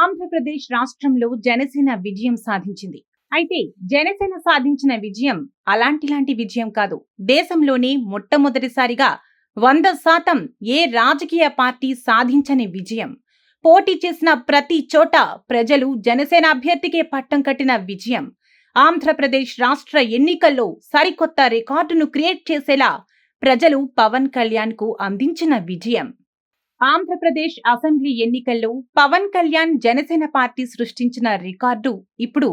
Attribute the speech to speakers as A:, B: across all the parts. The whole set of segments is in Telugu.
A: ఆంధ్రప్రదేశ్ రాష్ట్రంలో జనసేన విజయం సాధించింది. అయితే జనసేన సాధించిన విజయం అలాంటిలాంటి విజయం కాదు. దేశంలోనే మొట్టమొదటిసారిగా వంద శాతం ఏ రాజకీయ పార్టీ సాధించని విజయం. పోటీ చేసిన ప్రతి చోట ప్రజలు జనసేన అభ్యర్థికే పట్టం కట్టిన విజయం. ఆంధ్రప్రదేశ్ రాష్ట్ర ఎన్నికల్లో సరికొత్త రికార్డును క్రియేట్ చేసేలా ప్రజలు పవన్ కళ్యాణ్కు అందించిన విజయం. ఆంధ్రప్రదేశ్ అసెంబ్లీ ఎన్నికల్లో పవన్ కళ్యాణ్ జనసేన పార్టీ సృష్టించిన రికార్డు ఇప్పుడు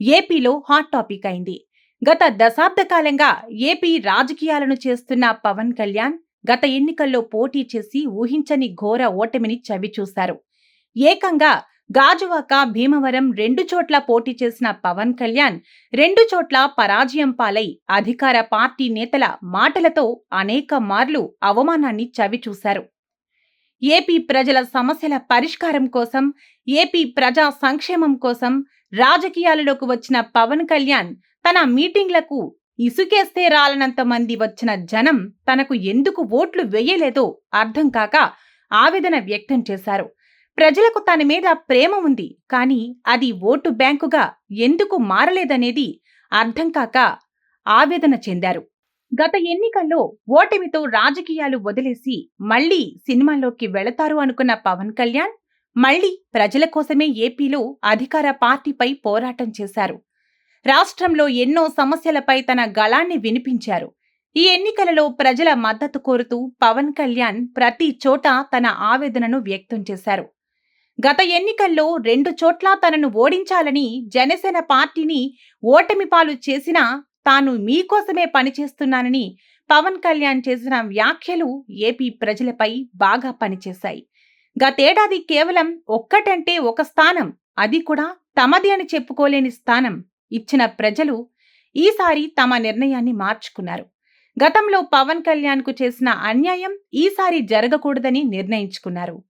A: ఏపీలో హాట్ టాపిక్ అయింది. గత దశాబ్ద కాలంగా ఏపీ రాజకీయాలను చేస్తున్న పవన్ కళ్యాణ్ గత ఎన్నికల్లో పోటీ చేసి ఊహించని ఘోర ఓటమిని చవిచూశారు ఏకంగా గాజువాక భీమవరం రెండు చోట్ల పోటీ చేసిన పవన్ కళ్యాణ్ రెండు చోట్ల పరాజయం పాలై అధికార పార్టీ నేతల మాటలతో అనేక మార్లు అవమానాన్ని చవిచూశారు ఏపీ ప్రజల సమస్యల పరిష్కారం కోసం ఏపీ ప్రజా సంక్షేమం కోసం రాజకీయాలలోకి వచ్చిన పవన్ కళ్యాణ్ తన మీటింగ్లకు ఇసుకేస్తే రాలనంత మంది వచ్చిన జనం తనకు ఎందుకు ఓట్లు వేయలేదో అర్థం కాక ఆవేదన వ్యక్తం చేశారు. ప్రజలకు తన మీద ప్రేమ ఉంది కానీ అది ఓటు బ్యాంకుగా ఎందుకు మారలేదనేది అర్థం కాక ఆవేదన చెందారు. గత ఎన్నికల్లో ఓటమితో రాజకీయాలు వదిలేసి మళ్ళీ సినిమాల్లోకి వెళతారు అనుకున్న పవన్ కళ్యాణ్ మళ్ళీ ప్రజల కోసమే ఏపీలో అధికార పార్టీపై పోరాటం చేశారు. రాష్ట్రంలో ఎన్నో సమస్యలపై తన గళాన్ని వినిపించారు. ఈ ఎన్నికలలో ప్రజల మద్దతు కోరుతూ పవన్ కళ్యాణ్ ప్రతి చోట తన ఆవేదనను వ్యక్తం చేశారు. గత ఎన్నికల్లో రెండు చోట్ల తనను ఓడించాలని జనసేన పార్టీని ఓటమి పాలు చేసినా తాను మీకోసమే పనిచేస్తున్నానని పవన్ కళ్యాణ్ చేసిన వ్యాఖ్యలు ఏపీ ప్రజలపై బాగా పనిచేశాయి. గతేడాది కేవలం ఒక్కటంటే ఒక స్థానం అది కూడా తమది అని చెప్పుకోలేని స్థానం ఇచ్చిన ప్రజలు ఈసారి తమ నిర్ణయాన్ని మార్చుకున్నారు. గతంలో పవన్ కళ్యాణ్కు చేసిన అన్యాయం ఈసారి జరగకూడదని నిర్ణయించుకున్నారు.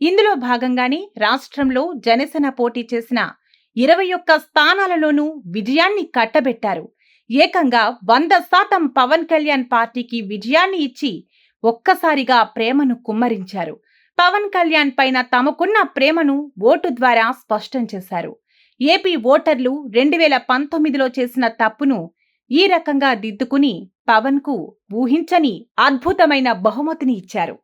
A: ఇందులో భాగంగానే రాష్ట్రంలో జనసేన పోటీ చేసిన ఇరవై ఒక్క స్థానాలలోనూ విజయాన్ని కట్టబెట్టారు. ఏకంగా వంద శాతం పవన్ కళ్యాణ్ పార్టీకి విజయాన్ని ఇచ్చి ఒక్కసారిగా ప్రేమను కుమ్మరించారు. పవన్ కళ్యాణ్ పైన తమకున్న ప్రేమను ఓటు ద్వారా స్పష్టం చేశారు. ఏపీ ఓటర్లు రెండు వేల పంతొమ్మిదిలో చేసిన తప్పును ఈ రకంగా దిద్దుకుని పవన్కు ఊహించని అద్భుతమైన బహుమతిని ఇచ్చారు.